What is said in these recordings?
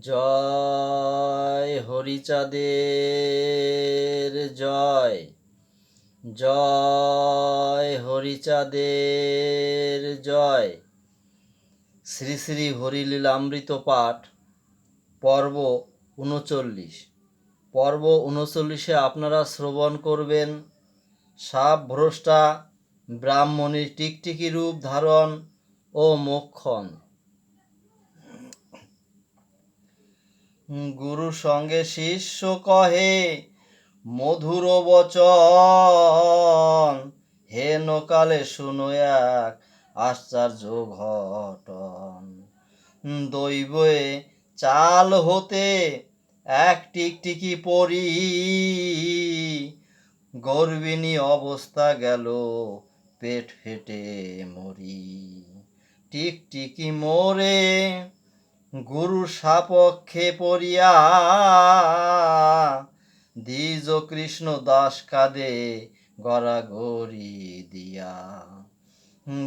জয় হরিচাঁদের, জয়। জয় হরিচাঁদের, জয়। শ্রী শ্রী হরিলীলামৃত পাঠ, পর্ব উনচল্লিশ। পর্ব উনচল্লিশে আপনারা শ্রবণ করবেন। সাপ ভ্রষ্টা, ব্রাহ্মণীর টিকটিকি রূপ ধারণ ও মোক্ষণ। গুরু সঙ্গে শিষ্য কহে মধুর বচন হে নকালে শুনো এক আশ্চর্য ঘটন। দৈবে চাল হতে এক টিকটিকি পরি। গর্বিণী অবস্থা গেল, পেট ফেটে মরি। টিকটিকি মোরে গুরু সাপক্ষে পড়িয়া, দ্বিজ কৃষ্ণ দাস কাদে গড়াগড়ি দিয়া।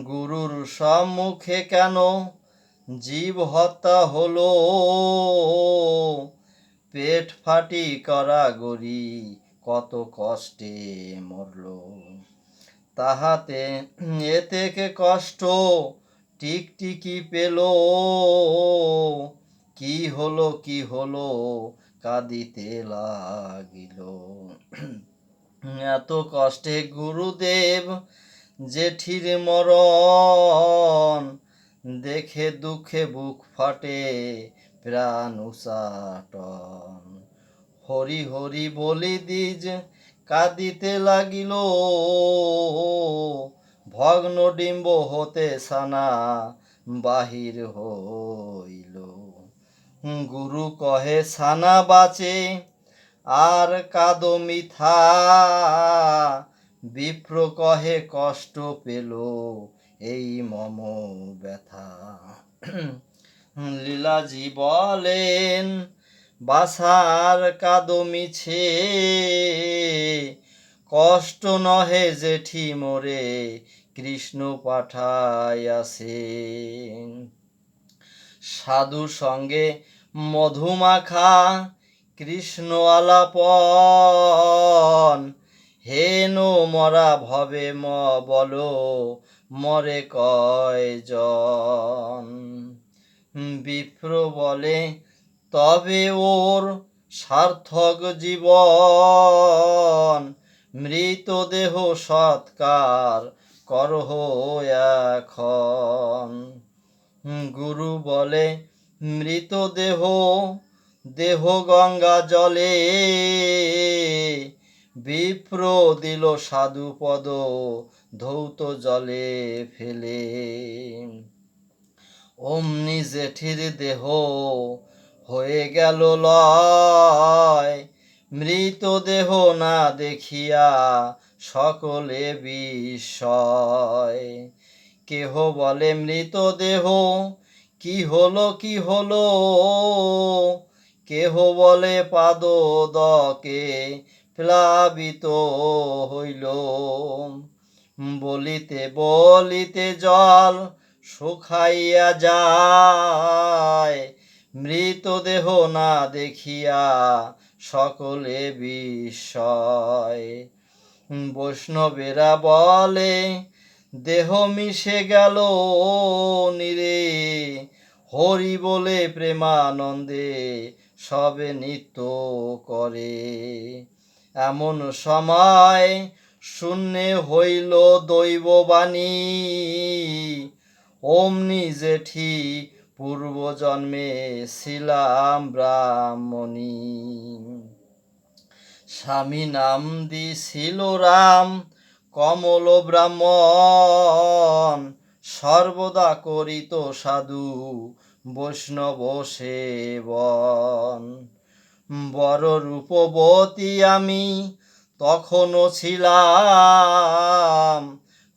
গুরুর সম্মুখে কেন জীব হত্যা হলো? পেট ফাটি করা গড়ি কত কষ্টে মরল। তাহাতে এ থেকে কষ্ট টিকটিকি পেল। কি হলো কি হলো? কাঁদিতে লাগিল। এত কষ্টে গুরুদেব জেঠির মরণ, দেখে দুঃখে বুক ফাটে প্রাণ উচাটন। হরি হরি বলি দিজ কাঁদিতে লাগিল, ভগ্ন ডিম্ব হতে সানা বাহির হইল গুরু কহে, সানা বাঁচে, আর কাদ মিথা বিপ্র কহে, কষ্ট পেল এই মম ব্যথা। লীলাজি বলেন, বাসার কাদ মিছে, কষ্ট নহে জেঠি মোরে, কৃষ্ণ পাঠাইয়াছে সাধু সঙ্গে মধুমাখা কৃষ্ণ আলাপন হেন মরা ভবে ম বলো, মরে কয়জন বিপ্র বলে, তবে ওর সার্থক জীবন। মৃতদেহ সৎকার করহ এখন। গুরু বলে মৃতদেহ, দেহ গঙ্গা জলে বিপ্র দিল সাধু পদ ধৌত জলে ফেলে। অমনি জেঠির দেহ হয়ে গেল লয়, মৃতদেহ না দেখিয়া সকলে বিস্ময়। কেহ বলে মৃতদেহ কি হলো কি হলো? কেহ বলে পাদ দকে, প্লাবিত হইল। বলিতে বলিতে জল শুকাইয়া যায়, মৃতদেহ না দেখিয়া সকলে বিস্ময়। বৈষ্ণবেরা বলে দেহ মিশে গেল নিরে। হরি বলে প্রেমানন্দে সবে নিত্য করে। এমন সময় শূন্যে হইল দৈববাণী। অমনি জেঠি পূর্বজন্মে ছিলাম ব্রাহ্মণী। স্বামী নাম দিছিল রাম কমল ব্রাহ্মণ সর্বদা করিত সাধু বৈষ্ণব সেবন। বড় রূপবতী আমি তখনও ছিলাম,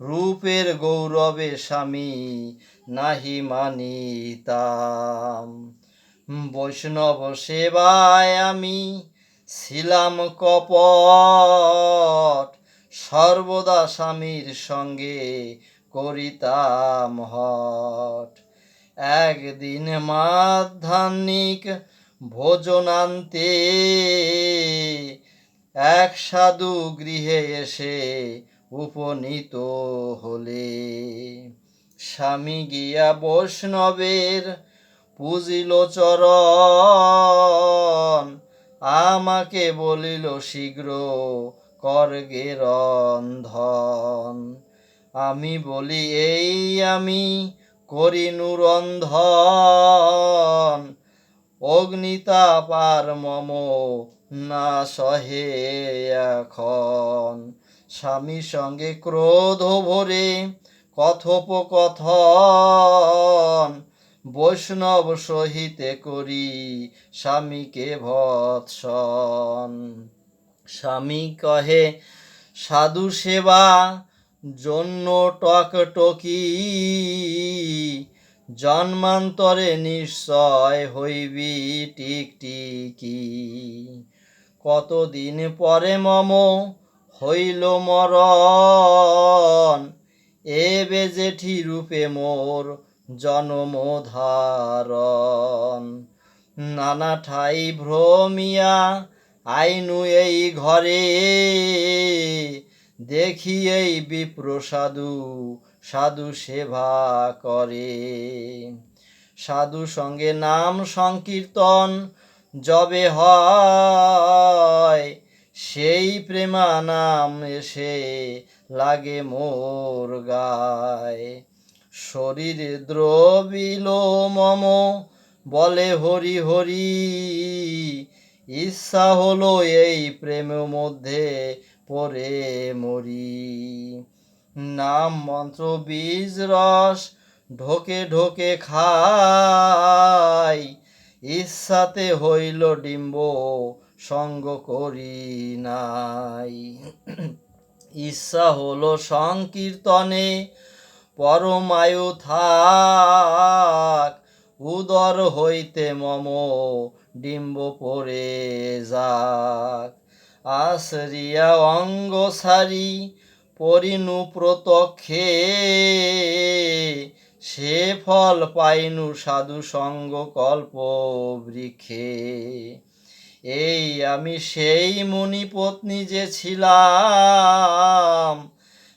রূপের গৌরবে স্বামী নাহি মানিতাম। বৈষ্ণব সেবায় আমি ছিলাম কপট সর্বদা স্বামীর সঙ্গে করিতাম হট একদিন মাধ্যাহ্নিক ভোজনান্তে এক সাধু গৃহে এসে উপনীত হলে। স্বামী গিয়া বৈষ্ণবের পুজিল চরণ, আমাকে বলিল, শীঘ্র করগে রন্ধন। আমি বলি, এই আমি করি নুরন্ধন। অগ্নিতাপ আর মম না সহে এখন। স্বামীর সঙ্গে ক্রোধ ভরে কথোপকথন। বৈষ্ণব সহিতে করি স্বামীকে ভৎসন। স্বামী কহে, সাধু সেবা জন্য টকটকি জন্মান্তরে নিশ্চয় হইবি টিকটিকি কতদিন পরে মম হইল মরণ। এবে জেঠি রূপে মোর জনম ধারণ। নানা ঠাই ভ্রমিয়া আইনু এই ঘরে, দেখি এই বিপ্র সাধু সাধু সেবা করে। সাধু সঙ্গে নাম সংকীর্তন যবে হয়, সেই প্রেমা নাম এসে লাগে মোর গায়। শরীর দ্রবিল মম বলে হরি হরি ইচ্ছা হলো এই প্রেম মধ্যে পরে মরি। নাম মন্ত্র বীজ রস ঢোকে ঢোকে খাই। ইচ্ছাতে হইল ডিম্ব সঙ্গ করি নাই। ইচ্ছা হলো সংকীর্তনে পরমায়ু থাক। উদর হইতে মম ডিম্ব পরে যাক। আশ্রিয়া অঙ্গ সারি পরিনু প্রতক্ষে, সে ফল পাইনু সাধু সঙ্গ কল্প বৃক্ষে। এই আমি সেই মুনি পত্নী যে ছিলাম,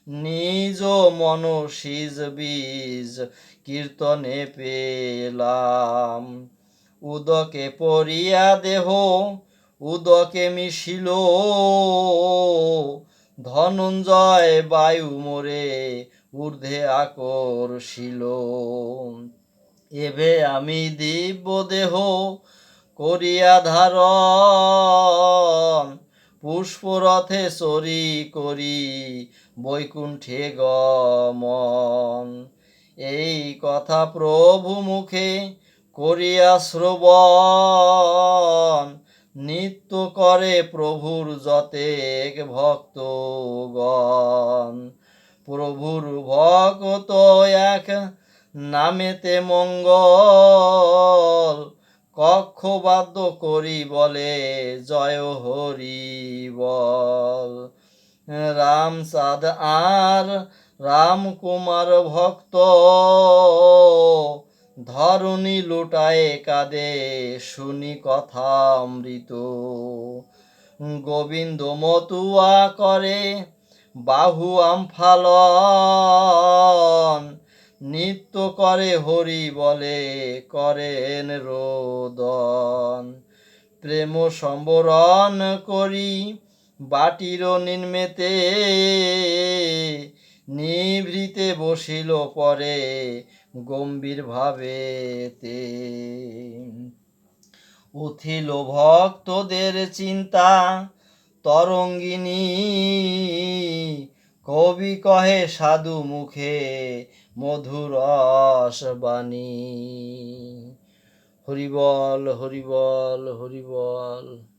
নিজ মনসিজ বীজ কীর্তনে পেলাম। উদকে পরিয়া দেহ, উদকে মিশিল। ধনঞ্জয় বায়ু মোরে ঊর্ধ্বে আকর্ষিল। এবে আমি দিব্য দেহ করিয়া ধারণ। পুষ্পরথে চরি করি বৈকুণ্ঠে গমন। এই কথা প্রভু মুখে করিয়া শ্রবণ। নিত্য করে প্রভুর যতেক ভক্তগণ। প্রভুর ভক্ত এক নামেতে মঙ্গল। কক্ষবাদ্য করি বলে জয় হরি বল। রামচাঁদ আর রামকুমার ভক্ত। ধরণী লুটায়ে কাদে, শুনি কথা অমৃত। গোবিন্দ মতুয়া করে, বাহু আমফালন। নিত্য করে হরি বলে, করেন রোদন। প্রেম সম্বরণ করি, বাটির নির্মেতে নিভৃতে বসিল পরে গম্ভীর ভাবেতে উথিল ভক্তদের চিন্তা, তরঙ্গিনী, কবি কহে সাধু মুখে মধুরস বাণী হরিবল হরিবল হরিবল।